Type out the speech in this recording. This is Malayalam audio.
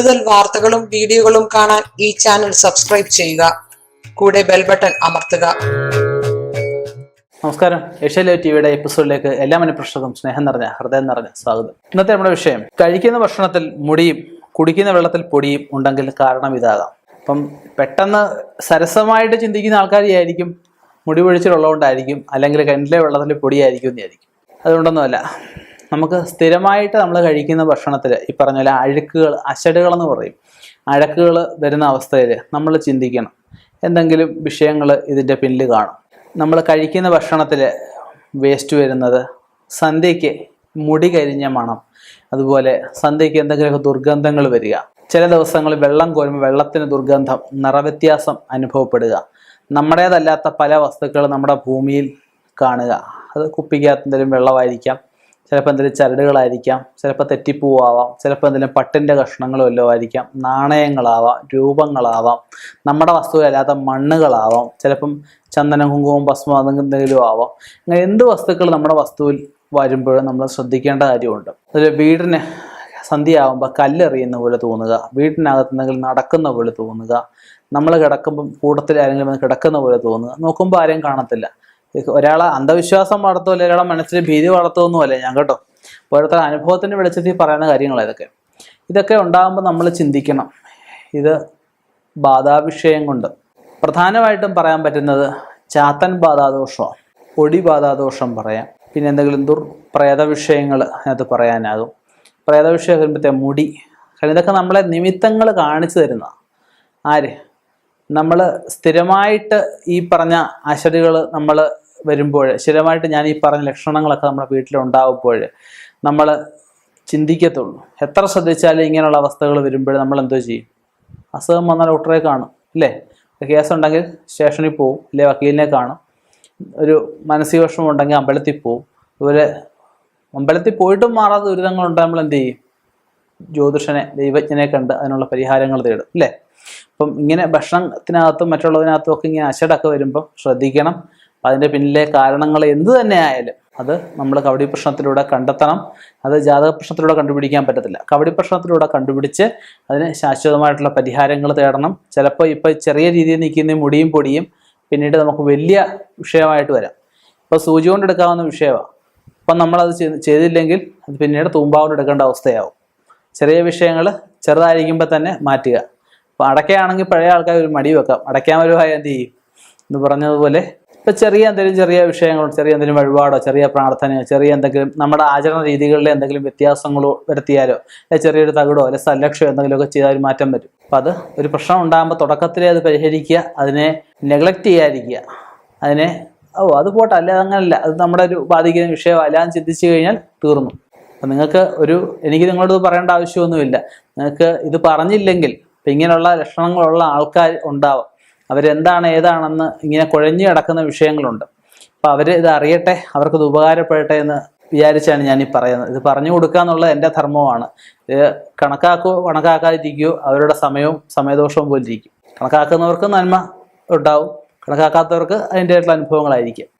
കൂടുതൽ വാർത്തകളും വീഡിയോകളും കാണാൻ ഈ ചാനൽ സബ്സ്ക്രൈബ് ചെയ്യുക. കൂടെ ബെൽ ബട്ടൺ അമർത്തുക. നമസ്കാരം. ഏഷ്യ ടിവിയുടെ എപ്പിസോഡിലേക്ക് എല്ലാ മനഃപ്രശ്നർക്കും സ്നേഹം നിറഞ്ഞ ഹൃദയം നിറഞ്ഞ സ്വാഗതം. ഇന്നത്തെ നമ്മുടെ വിഷയം കഴിക്കുന്ന ഭക്ഷണത്തിൽ മുടിയും കുടിക്കുന്ന വെള്ളത്തിൽ പൊടിയും ഉണ്ടെങ്കിൽ കാരണം ഇതാകാം. അപ്പം പെട്ടെന്ന് സരസമായിട്ട് ചിന്തിക്കുന്ന ആൾക്കാരെയായിരിക്കും മുടി പൊഴിച്ചിലുള്ളതുകൊണ്ടായിരിക്കും അല്ലെങ്കിൽ കിണറ്റിലെ വെള്ളത്തിൽ പൊടിയായിരിക്കും എന്നായിരിക്കും. അതുകൊണ്ടൊന്നുമല്ല. നമുക്ക് സ്ഥിരമായിട്ട് നമ്മൾ കഴിക്കുന്ന ഭക്ഷണത്തിൽ ഈ പറഞ്ഞ പോലെ അഴുക്കുകൾ അശടുകൾ എന്ന് പറയും. അഴക്കുകൾ വരുന്ന അവസ്ഥയിൽ നമ്മൾ ചിന്തിക്കണം. എന്തെങ്കിലും വിഷയങ്ങൾ ഇതിന്റെ പിന്നിൽ കാണും. നമ്മൾ കഴിക്കുന്ന ഭക്ഷണത്തിൽ വേസ്റ്റ് വരുന്നത് സന്ധ്യയ്ക്ക് മുടി കരിഞ്ഞ മണം. അതുപോലെ സന്ധ്യയ്ക്ക് എന്തെങ്കിലുമൊക്കെ ദുർഗന്ധങ്ങൾ വരിക. ചില ദിവസങ്ങളിൽ വെള്ളം കോരുമ്പോൾ വെള്ളത്തിന് ദുർഗന്ധം നിറവ്യത്യാസം അനുഭവപ്പെടുക. നമ്മുടേതല്ലാത്ത പല വസ്തുക്കൾ നമ്മുടെ ഭൂമിയിൽ കാണുക. അത് കുപ്പിക്കകത്ത് എന്തെങ്കിലും വെള്ളമായിരിക്കാം. ചിലപ്പോൾ എന്തെങ്കിലും ചരടുകളായിരിക്കാം ചിലപ്പോൾ തെറ്റിപ്പൂവാവാം ചിലപ്പോൾ എന്തെങ്കിലും പട്ടിന്റെ കഷ്ണങ്ങൾ വല്ലതും ആയിരിക്കാം നാണയങ്ങളാവാം രൂപങ്ങളാവാം നമ്മുടെ വസ്തുവല്ലാത്ത മണ്ണുകളാവാം ചിലപ്പം ചന്ദനം കുങ്കുമം ഭസ്മം അതെന്തെങ്കിലും ആവാം. അങ്ങനെ എന്ത് വസ്തുക്കൾ നമ്മുടെ വസ്തുവിൽ വരുമ്പോഴും നമ്മൾ ശ്രദ്ധിക്കേണ്ട കാര്യമുണ്ട്. അതിൽ വീടിന് സന്ധ്യയാകുമ്പോൾ കല്ലെറിയുന്ന പോലെ തോന്നുക വീട്ടിനകത്ത് എന്തെങ്കിലും നടക്കുന്ന പോലെ തോന്നുക നമ്മൾ കിടക്കുമ്പം കൂട്ടത്തിൽ ആരെങ്കിലും കിടക്കുന്ന പോലെ തോന്നുക നോക്കുമ്പോൾ ആരെയും കാണത്തില്ല. ഒരാളെ അന്ധവിശ്വാസം വളർത്തുമല്ല ഒരാളെ മനസ്സിൽ ഭീതി വളർത്തുമൊന്നുമല്ല ഞാൻ കേട്ടോ? ഓരോരുത്തരുടെ അനുഭവത്തിന്റെ വെളിച്ചത്തിൽ പറയുന്ന കാര്യങ്ങളാണ് ഇതൊക്കെ. ഇതൊക്കെ ഉണ്ടാകുമ്പോൾ നമ്മൾ ചിന്തിക്കണം. ഇത് ബാധാവിഷയം കൊണ്ട്. പ്രധാനമായിട്ടും പറയാൻ പറ്റുന്നത് ചാത്തൻ ബാധാദോഷമാണ് പൊടി ബാധാദോഷം പറയാം. പിന്നെ എന്തെങ്കിലും ദുർപ്രേത വിഷയങ്ങൾ അതിനകത്ത് പറയാനാകും. പ്രേത വിഷയം വരുമ്പോഴത്തെ മുടി. കാരണം ഇതൊക്കെ നമ്മളെ നിമിത്തങ്ങൾ കാണിച്ചു തരുന്ന ആര്? നമ്മൾ സ്ഥിരമായിട്ട് ഈ പറഞ്ഞ അശ്വതികൾ നമ്മൾ വരുമ്പോൾ സ്ഥിരമായിട്ട് ഞാൻ ഈ പറഞ്ഞ ലക്ഷണങ്ങളൊക്കെ നമ്മുടെ വീട്ടിലുണ്ടാവുമ്പോൾ നമ്മൾ ചിന്തിക്കത്തുള്ളൂ. എത്ര ശ്രദ്ധിച്ചാലും ഇങ്ങനെയുള്ള അവസ്ഥകൾ വരുമ്പോൾ നമ്മൾ എന്തോ ചെയ്യും. അസുഖം വന്നാൽ ഡോക്ടറെ കാണും അല്ലേ? കേസുണ്ടെങ്കിൽ സ്റ്റേഷനിൽ പോവും അല്ലെ വക്കീലിനെ കാണും. ഒരു മാനസിക വിഷമം ഉണ്ടെങ്കിൽ അമ്പലത്തിൽ പോവും. അതുപോലെ അമ്പലത്തിൽ പോയിട്ടും മാറാത്ത ദുരിതങ്ങളുണ്ട് നമ്മൾ എന്ത് ചെയ്യും? ജ്യോതിഷനെ ദൈവജ്ഞനെ കണ്ട് അതിനുള്ള പരിഹാരങ്ങൾ തേടും അല്ലേ? അപ്പം ഇങ്ങനെ ഭക്ഷണത്തിനകത്തും മറ്റുള്ളതിനകത്തും ഒക്കെ ഇങ്ങനെ അശടൊക്കെ വരുമ്പോൾ ശ്രദ്ധിക്കണം. അതിന്റെ പിന്നിലെ കാരണങ്ങൾ എന്ത് തന്നെ ആയാലും അത് നമ്മൾ കവടി പ്രശ്നത്തിലൂടെ കണ്ടെത്തണം. അത് ജാതക പ്രശ്നത്തിലൂടെ കണ്ടുപിടിക്കാൻ പറ്റത്തില്ല. കവടി പ്രശ്നത്തിലൂടെ കണ്ടുപിടിച്ച് അതിന് ശാശ്വതമായിട്ടുള്ള പരിഹാരങ്ങൾ തേടണം. ചിലപ്പോൾ ഇപ്പോൾ ചെറിയ രീതിയിൽ നിൽക്കുന്ന മുടിയും പൊടിയും പിന്നീട് നമുക്ക് വലിയ വിഷയമായിട്ട് വരാം. ഇപ്പോൾ സൂചി കൊണ്ടെടുക്കാവുന്ന വിഷയമാണ്. അപ്പം നമ്മളത് ചെയ്ത് ചെയ്തില്ലെങ്കിൽ അത് പിന്നീട് തൂമ്പാവുകൊണ്ട് എടുക്കേണ്ട അവസ്ഥയാവും. ചെറിയ വിഷയങ്ങൾ ചെറുതായിരിക്കുമ്പോൾ തന്നെ മാറ്റുക. അപ്പോൾ അടയ്ക്കയാണെങ്കിൽ പഴയ ആൾക്കാർ ഒരു മടി വെക്കാം. അടയ്ക്കാൻ വരുവായ എന്ത് ചെയ്യും? എന്ന് പറഞ്ഞതുപോലെ ഇപ്പം ചെറിയ എന്തെങ്കിലും ചെറിയ വിഷയങ്ങളോ ചെറിയ എന്തെങ്കിലും വഴിപാടോ ചെറിയ പ്രാർത്ഥനയോ ചെറിയ എന്തെങ്കിലും നമ്മുടെ ആചരണ രീതികളിലെ എന്തെങ്കിലും വ്യത്യാസങ്ങളോ വരുത്തിയാലോ അല്ലെങ്കിൽ ചെറിയൊരു തകിടോ അല്ലെങ്കിൽ സല്ലക്ഷയോ എന്തെങ്കിലുമൊക്കെ ചെയ്താൽ ഒരു മാറ്റം വരും. അപ്പം അത് ഒരു പ്രശ്നം ഉണ്ടാകുമ്പോൾ തുടക്കത്തിലേ അത് പരിഹരിക്കുക അതിനെ നെഗ്ലക്റ്റ് ചെയ്യാതിരിക്കുക. അതിനെ ഓ അത് പോട്ടെ അല്ല അങ്ങനല്ല. അത് നമ്മുടെ ഒരു ബാധിക്കുന്ന വിഷയമല്ല എന്ന് ചിന്തിച്ചു കഴിഞ്ഞാൽ തീർന്നു. അപ്പം നിങ്ങൾക്ക് ഒരു എനിക്ക് നിങ്ങളോട് പറയേണ്ട ആവശ്യമൊന്നുമില്ല. നിങ്ങൾക്ക് ഇത് പറഞ്ഞില്ലെങ്കിൽ ഇപ്പം ഇങ്ങനെയുള്ള ലക്ഷണങ്ങളുള്ള ആൾക്കാർ ഉണ്ടാവും. അവരെന്താണ് ഏതാണെന്ന് ഇങ്ങനെ കുഴഞ്ഞു കിടക്കുന്ന വിഷയങ്ങളുണ്ട്. അപ്പോൾ അവർ ഇത് അറിയട്ടെ അവർക്കത് ഉപകാരപ്പെടട്ടെ എന്ന് വിചാരിച്ചാണ് ഞാൻ പറയുന്നത്. ഇത് പറഞ്ഞു കൊടുക്കുക എന്നുള്ളത് എന്റെ ധർമ്മമാണ്. ഇത് കണക്കാക്കോ കണക്കാക്കാതിരിക്കുകയോ അവരുടെ സമയവും സമയദോഷവും പോലിരിക്കും. കണക്കാക്കുന്നവർക്ക് നന്മ ഉണ്ടാവും കണക്കാക്കാത്തവർക്ക് അതിന്റെതായിട്ടുള്ള അനുഭവങ്ങളായിരിക്കും.